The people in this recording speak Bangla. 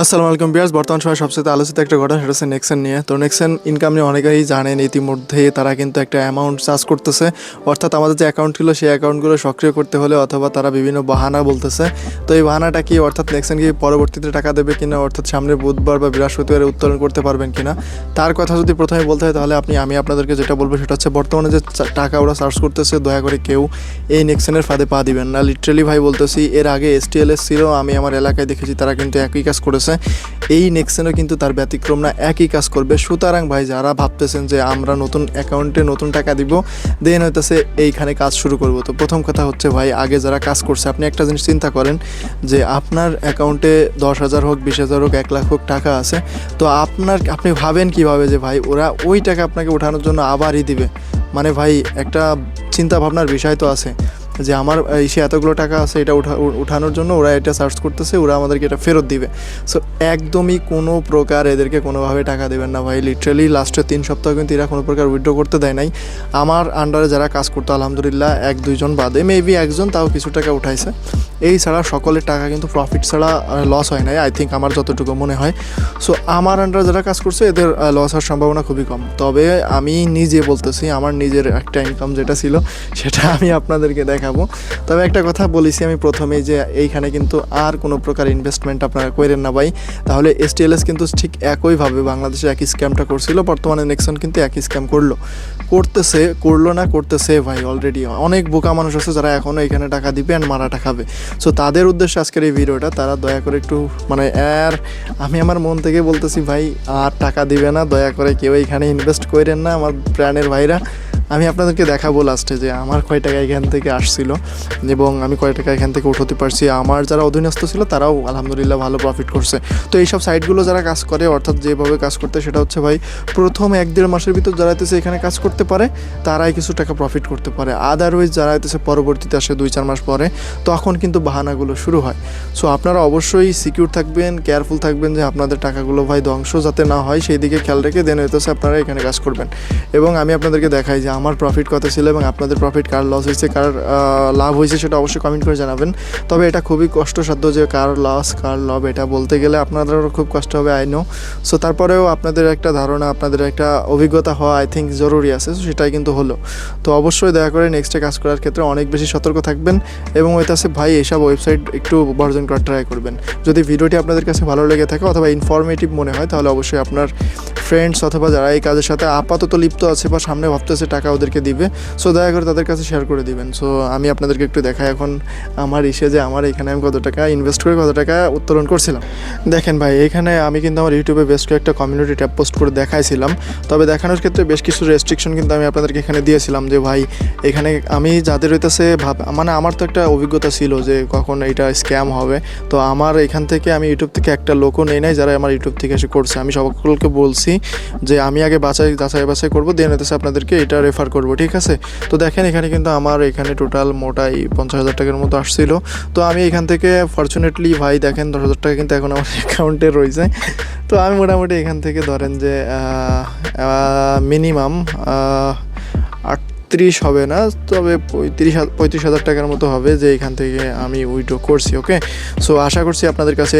আসসালামু আলাইকুম বিয়ার্স, বর্তমান সময় সবচেয়ে আলোচিত একটা ঘটনা, সেটা হচ্ছে নেক্সন নিয়ে। তো নেক্সন ইনকাম নিয়ে অনেকেই জানেন, ইতিমধ্যে তারা কিন্তু একটা অ্যামাউন্ট চার্জ করতেছে। অর্থাৎ আমাদের যে অ্যাকাউন্ট ছিল, সেই অ্যাকাউন্টগুলো সক্রিয় করতে হলে অথবা তারা বিভিন্ন বাহানা বলতেছে। তো এই বাহানাটা কি, অর্থাৎ নেক্সন কি পরবর্তীতে টাকা দেবে কিনা, অর্থাৎ সামনে বুধবার বা বৃহস্পতিবার উত্তোলন করতে পারবেন কিনা? তার কথা যদি প্রথমে বলতে হয়, তাহলে আপনি, আমি আপনাদেরকে যেটা বলব, সেটা হচ্ছে বর্তমানে যে টাকা ওরা চার্জ করতেছে, দয়া করে কেউ এই নেক্সনের ফাঁদে পা দিবেন না। লিটারেলি ভাই বলতেছি, এর আগে এসটিএলএস ছিল, আমি আমার এলাকায় দেখেছি, তারা কিন্তু একই কাজ করেছে। এই নেক্সেনও কিন্তু তার ব্যতিক্রম না, একই কাজ করবে। সুতরাং ভাই, যারা ভাবতেছেন যে আমরা নতুন অ্যাকাউন্টে নতুন টাকা দিব, দেন হইতেছে এইখানে কাজ শুরু করব। তো প্রথম কথা হচ্ছে ভাই, আগে যারা কাজ করছে, আপনি একটা জিনিস চিন্তা করেন যে আপনার অ্যাকাউন্টে দশ হাজার হোক, বিশ হাজার হোক, এক লাখ হোক টাকা আছে, তো আপনার, আপনি ভাবেন কীভাবে যে ভাই, ওরা ওই টাকা আপনাকে ওঠানোর জন্য আবারই দিবে? মানে ভাই, একটা চিন্তা ভাবনার বিষয় তো আছে। যে আমার, এই সে এতগুলো টাকা আছে এটা উঠা উঠানোর জন্য ওরা এটা সার্চ করতেছে, ওরা আমাদেরকে এটা ফেরত দিবে। সো একদমই কোনো প্রকার এদেরকে কোনোভাবে টাকা দেবেন না ভাই। লিটারালি লাস্টের তিন সপ্তাহ কিন্তু এরা কোনো প্রকার উইথড্র করতে দেয় নাই। আমার আন্ডারে যারা কাজ করতো, আলহামদুলিল্লাহ, এক দুইজন বাদে মেবি একজন তাও কিছু টাকা উঠাইছে। এই ছাড়া সকলের টাকা কিন্তু প্রফিট ছাড়া লস হয় নাই। আই থিঙ্ক আমার যতটুকু মনে হয়। সো আমার আন্ডারে যারা কাজ করছে, এদের লস হওয়ার সম্ভাবনা খুবই কম। তবে আমি নিজে বলতেছি, আমার নিজের একটা ইনকাম যেটা ছিল, সেটা আমি আপনাদেরকে দেখাবো। তবে একটা কথা বলেছি আমি প্রথমেই যে, এইখানে কিন্তু আর কোনো প্রকার ইনভেস্টমেন্ট আপনারা করেন না ভাই। তাহলে এসটিএলএস কিন্তু ঠিক একইভাবে বাংলাদেশে একই স্ক্যামটা করছিল, বর্তমানে নেক্সন কিন্তু একই স্ক্যাম করল। করতেছে, করল না, করতেছে ভাই অলরেডি অনেক বোকা মানুষ আছে যারা এখনও এখানে টাকা দিবে অ্যান্ড মারাটা খাবে। সো তাদের উদ্দেশ্যে আজকের এই ভিডিওটা, তারা দয়া করে একটু মানে আর আমি আমার মন থেকে বলতেছি, ভাই, আর টাকা দিবে না, দয়া করে কেউ এখানে ইনভেস্ট করেন না, আমার প্রাণের ভাইরা। আমি আপনাদেরকে দেখাবো লাস্টে যে আমার কয় টাকা এখান থেকে আসছিল এবং আমি কয় টাকা এখান থেকে উঠাতে পারছি। আমার যারা অধীনস্থ ছিল তারাও আলহামদুলিল্লাহ ভালো প্রফিট করছে। তো এইসব সাইটগুলো যারা কাজ করে, অর্থাৎ যেভাবে কাজ করতে সেটা হচ্ছে ভাই, প্রথম এক দেড় মাসের ভিতর যারা হইতেছে এখানে কাজ করতে পারে, তারাই কিছু টাকা প্রফিট করতে পারে। আদারওয়াইজ যারা হইতেছে পরবর্তীতে আসে দুই চার মাস পরে, তখন কিন্তু বাহানাগুলো শুরু হয়। সো আপনারা অবশ্যই সিকিউর থাকবেন কেয়ারফুল থাকবেন যে আপনাদের টাকাগুলো ভাই ধ্বংস যাতে না হয়, সেই দিকে খেয়াল রেখে দেন হইতেছে আপনারা এখানে কাজ করবেন। এবং আমি আপনাদেরকে দেখাই যে আমার প্রফিট কত ছিল এবং আপনাদের প্রফিট কার লস হয়েছে, কার লাভ হয়েছে সেটা অবশ্যই কমেন্ট করে জানাবেন। তবে এটা খুবই কষ্টসাধ্য যে কার লস কার লাভ, এটা বলতে গেলে আপনাদেরও খুব কষ্ট হবে আই নো সো তারপরেও আপনাদের একটা ধারণা, আপনাদের একটা অভিজ্ঞতা হওয়া আই থিঙ্ক জরুরি আছে, So সেটাই কিন্তু হলো। তো অবশ্যই দয়া করে নেক্সটে কাজ করার ক্ষেত্রে অনেক বেশি সতর্ক থাকবেন এবং ওইটাছে ভাই এইসব ওয়েবসাইট একটু বর্জন করার ট্রাই করবেন। যদি ভিডিওটি আপনাদের কাছে ভালো লেগে থাকে অথবা ইনফরমেটিভ মনে হয়, তাহলে অবশ্যই আপনার ফ্রেন্ডস অথবা যারা এই কাজের সাথে আপাতত লিপ্ত আছে বা সামনে ভাবতেছে টাকা ওদেরকে দিবে। সো দয়া করে তাদের কাছে শেয়ার করে দিবেন। সো আমি আপনাদেরকে একটু দেখাই এখন আমার ইসে যে আমার এখানে আমি কত টাকা ইনভেস্ট করে কত টাকা উত্তোলন করছিলাম। দেখেন ভাই, এখানে আমি কিন্তু আমার ইউটিউবে বেশ কয়েকটা কমিউনিটি ট্যাব পোস্ট করে দেখাইছিলাম। তবে দেখানোর ক্ষেত্রে বেশ কিছু রেস্ট্রিকশন কিন্তু আমি আপনাদেরকে এখানে দিয়েছিলাম যে, ভাই, এখানে আমি যাদের হইতেছে ভাব মানে আমার তো একটা অভিজ্ঞতা ছিল যে, কখন এটা স্ক্যাম হবে। তো আমার এখান থেকে আমি ইউটিউব থেকে একটা লোকও নেই নাই যারা আমার ইউটিউব থেকে এসে করছে। আমি সকলকে বলছি যে, আমি আগে বাছাই যাচাই বাছাই করব, দেন হইতেছে আপনাদেরকে এটা রেফার করব, ঠিক আছে? তো দেখেন, এখানে কিন্তু আমার এখানে টোটাল মোটাই পঞ্চাশ হাজার টাকার মতো আসছিল। তো আমি এখান থেকে ফর্চুনেটলি ভাই, দেখেন, দশ হাজার টাকা কিন্তু এখন আমার অ্যাকাউন্টে রয়েছে। তো আমি মোটামুটি এখান থেকে ধরেন যে মিনিমাম আটত্রিশ হবে না, তবে পঁয়ত্রিশ পঁয়ত্রিশ হাজার টাকার মতো হবে যে এখান থেকে আমি উইড্রো করছি ওকে সো আশা করছি আপনাদের কাছে